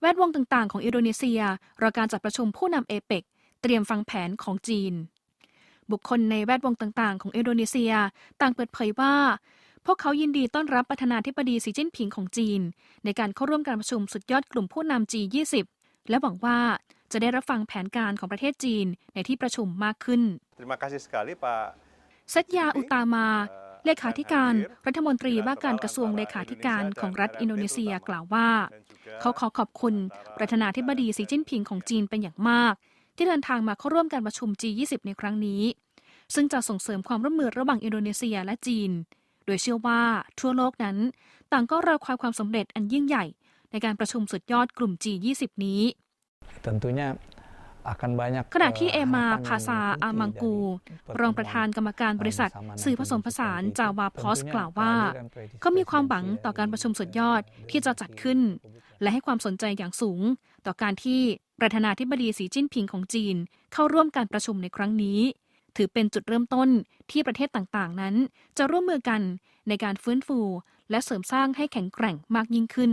แวดวงต่างๆ ของอินโดนีเซียรอการจัดประชุมผู้นำเอเปกเตรียมฟังแผนของจีน บุคคลในแวดวงต่างๆ ของอินโดนีเซีย ต่างเปิดเผยว่า พวกเขายินดีต้อนรับประธานาธิบดีสีจิ้นผิงของจีน ในการเข้าร่วมการประชุมสุดยอดกลุ่มผู้นำ G20 และหวังว่าจะได้รับฟังแผนการของประเทศจีนในที่ประชุมมากขึ้น Terima kasih sekali Pak เซตยาอุตามา เลขาธิการรัฐมนตรีว่าการกระทรวงเลขาธิการของรัฐอินโดนีเซียกล่าวว่า เขาขอขอบคุณประธานาธิบดีสีจิ้นผิงของจีนเป็นอย่างมาก ที่เดินทางมาเข้าร่วมการประชุม G20 ในครั้งนี้ ซึ่งจะส่งเสริมความร่วมมือระหว่างอินโดนีเซียและจีน โดยเชื่อว่าทั่วโลกนั้น ต่างก็รอคอยความสำเร็จอันยิ่งใหญ่ ในการประชุมสุดยอดกลุ่ม G20 นี้ tentunya ขณะที่ eh, เอมา harapan ภา yang ซา wujud อามังกู dari รองประธานกรรมการบริษัท pertemuan สื่อผสมผสาน seperti จาวา itu. พอส Tentunya กล่าวว่า kehadiran presiden เขามีความหวัง presidensi ต่อการประชุมสุดยอดที่จะจัดขึ้น และให้ความสนใจอย่างสูง ต่อการที่ประธานาธิบดีสีจิ้นผิงของจีน เข้าร่วมการประชุมในครั้งนี้ ถือเป็นจุดเริ่มต้นที่ประเทศต่างๆ นั้น จะร่วมมือกันในการฟื้นฟู และเสริมสร้างให้แข็งแกร่งมากยิ่งขึ้น